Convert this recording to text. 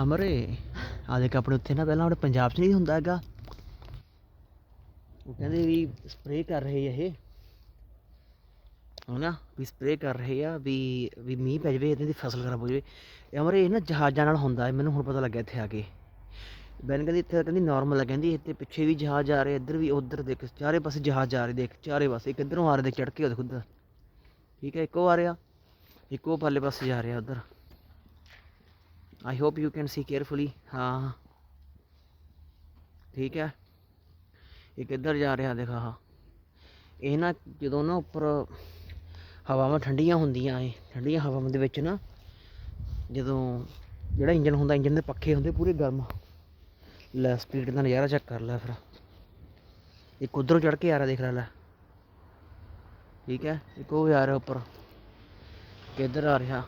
ਅਮਰੇ ਆ ਦੇਖ ਆਪਣੇ ਉੱਥੇ ਨਾ ਪਹਿਲਾਂ ਆਪਣੇ ਪੰਜਾਬ 'ਚ ਨਹੀਂ ਹੁੰਦਾ ਹੈਗਾ। ਉਹ ਕਹਿੰਦੇ ਵੀ ਸਪਰੇਅ ਕਰ ਰਹੇ ਆ ਇਹ। ਹਨਾ ਵੀ ਸਪਰੇਅ ਕਰ ਰਹੇ ਆ ਵੀ ਵੀ ਮੀਂਹ ਪੈ ਜਾਵੇ, ਇਹਦੀ ਫਸਲ ਖਰਾਬ ਹੋ ਜਾਵੇ। ਇਹ ਅਮਰੇ ਇਹ ਨਾ ਜਹਾਜ਼ਾਂ ਨਾਲ ਹੁੰਦਾ ਹੈ, ਮੈਨੂੰ ਹੁਣ ਪਤਾ ਲੱਗਿਆ ਇੱਥੇ ਆ ਕੇ। ਬੈਨ ਕਹਿੰਦੀ ਇੱਥੇ ਕਹਿੰਦੀ ਨਾਰਮਲ ਹੈ ਕਹਿੰਦੀ ਇੱਥੇ ਪਿੱਛੇ ਵੀ ਜਹਾਜ਼ ਆ ਰਹੇ, ਇੱਧਰ ਵੀ, ਉੱਧਰ ਦੇਖ, ਚਾਰੇ ਪਾਸੇ ਜਹਾਜ਼ ਆ ਰਹੇ, ਦੇਖ, ਚਾਰੇ ਪਾਸੇ, ਇੱਕ ਇੱਧਰੋਂ ਆ ਰਹੇ, ਦੇਖ ਚੜ ਕੇ ਉਹਦੇ ਖੁਦ ਠੀਕ ਹੈ, ਇੱਕੋ ਆ ਰਿਹਾ, ਇੱਕੋ ਪਰਲੇ ਪਾਸੇ ਜਾ ਰਿਹਾ ਉੱਧਰ। I hope you can see carefully ਹਾਂ। ਠੀਕ ਹੈ। ਇਹ ਕਿੱਧਰ ਜਾ ਰਿਹਾ, ਦੇਖ, ਹਾਂ। ਇਹ ਨਾ ਜਦੋਂ ਨਾ ਉੱਪਰ ਹਵਾਵਾਂ ਠੰਡੀਆਂ ਹੁੰਦੀਆਂ ਏ ਠੰਡੀਆਂ ਹਵਾਵਾਂ ਦੇ ਵਿੱਚ ਨਾ, ਜਦੋਂ ਜਿਹੜਾ ਇੰਜਨ ਹੁੰਦਾ ਇੰਜਨ ਦੇ ਪੱਖੇ ਹੁੰਦੇ, ਪੂਰੇ ਗਰਮ। ਲੈ ਸਪੀਡ ਦਾ ਨਜ਼ਾਰਾ ਚੈੱਕ ਕਰ ਲੈ ਫਿਰ। ਇੱਕ ਉਧਰੋਂ ਚੜ ਕੇ ਆ ਰਿਹਾ, ਦੇਖ ਲੈ ਲੈ। ਠੀਕ ਹੈ। ਇੱਕ ਉਹ ਆ ਰਿਹਾ ਉੱਪਰ। ਕਿੱਧਰ ਆ ਰਿਹਾ।